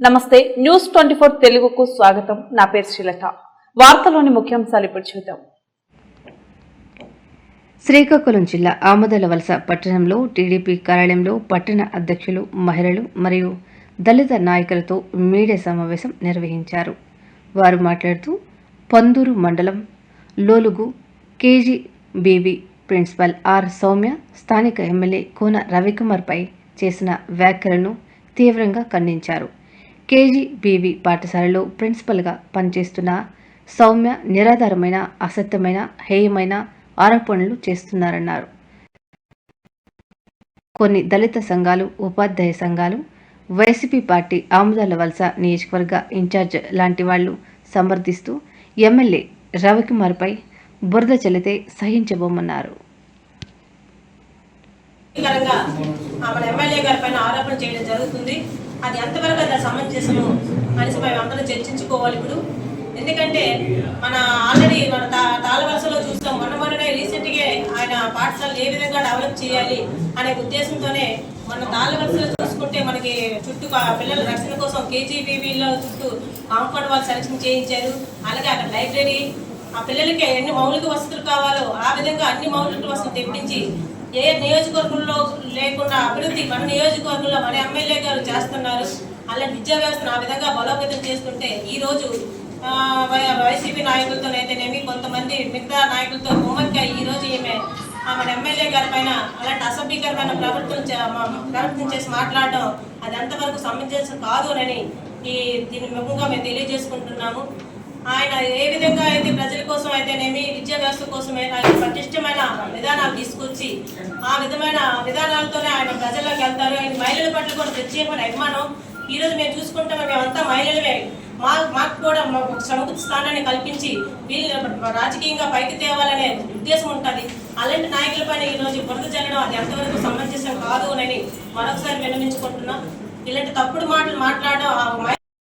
నమస్తే news twenty four తెలుగుకు స్వాగతం. నా పేరు శ్రీలత. వార్తలోని ముఖ్యాంశాలు ఇప్పుడు చూద్దాం. శ్రీకాకుళం జిల్లా ఆమదల వలస పట్టణంలో టీడీపీ కార్యాలయంలో పట్టణ అధ్యక్షులు మహిళలు మరియు దళిత నాయకులతో మీడియా సమావేశం నిర్వహించారు. వారు మాట్లాడుతూ పందూరు మండలం Lolugu KG BV principal R Soumya స్థానిక ఎమ్మెల్యే కోన రవికుమార్పై చేసిన వ్యాఖ్యలను తీవ్రంగా ఖండించారు. కేజీపీవీ పాఠశాలలో ప్రిన్సిపల్గా పనిచేస్తున్న సౌమ్య నిరాధారమైన అసత్యమైన హేయమైన ఆరోపణలు చేస్తున్నారన్నారు. కొన్ని దళిత సంఘాలు ఉపాధ్యాయ సంఘాలు వైసీపీ పార్టీ ఆముదాల వలస నియోజకవర్గ ఇన్ఛార్జ్ లాంటి వాళ్ళు సమర్థిస్తూ ఎమ్మెల్యే రవికుమార్పై బురద చెల్లితే సహించబోమన్నారు. ఆరోపణ చేయడం జరుగుతుంది. అది ఎంతవరకు అది సమంజసము అనేసి మేము అందరూ చర్చించుకోవాలి ఇప్పుడు. ఎందుకంటే మన ఆల్రెడీ మన తా తాళవలసలో చూస్తాం మొన్న మొన్ననే రీసెంట్గా ఆయన పాఠశాలలు ఏ విధంగా డెవలప్ చేయాలి అనే ఉద్దేశంతోనే మన తాళవలసలో చూసుకుంటే మనకి చుట్టూ పిల్లల రక్షణ కోసం కేజీబీవీలో చుట్టూ కాంపౌండ్ వాళ్ళు సెలక్షన్ చేయించారు. అలాగే అక్కడ లైబ్రరీ ఆ పిల్లలకి ఎన్ని మౌలిక వసతులు కావాలో ఆ విధంగా అన్ని మౌలిక వసతులు తెప్పించి ఏ నియోజకవర్గంలో లేకుండా అభివృద్ధి మన నియోజకవర్గంలో మన ఎమ్మెల్యే గారు చేస్తున్నారు అలా విద్యా వ్యవస్థను ఆ విధంగా బలోపేతం చేసుకుంటే ఈ రోజు వై- వైసీపీ నాయకులతోనైతేనేమి కొంతమంది మిగతా నాయకులతో ఉమ్మక్క ఈ రోజు ఈమె ఆ, మన ఎమ్మెల్యే గారి పైన అలాంటి అసభ్యకరమైన ప్రవర్తన ప్రవర్తన చేసి మాట్లాడడం అది ఎంతవరకు సమంజసం కాదు అని ఈ దీని ముఖంగా మేము తెలియజేసుకుంటున్నాము. ఆయన ఏ విధంగా అయితే ప్రజల కోసం అయితేనేమి కోసమే ఆయన పటిష్టమైన విధానాలు తీసుకొచ్చి ఆ విధమైన విధానాలతోనే ఆయన ప్రజల్లోకి వెళ్తారు. ఆయన మహిళల పట్ల కూడా ప్రత్యేకమైన అభిమానం. ఈ రోజు మేము చూసుకుంటాం మేమంతా మహిళలమే. మా మాకు కూడా మాకు సముచిత స్థానాన్ని కల్పించి వీళ్ళు రాజకీయంగా పైకి తేవాలనే ఉద్దేశం ఉంటుంది. అలాంటి నాయకుల పైన ఈ రోజు బురద జరగడం అది ఎంతవరకు సమంజసం కాదు అని మరొకసారి విన్నవించుకుంటున్నాం. ఇలాంటి తప్పుడు మాటలు మాట్లాడడం ఆ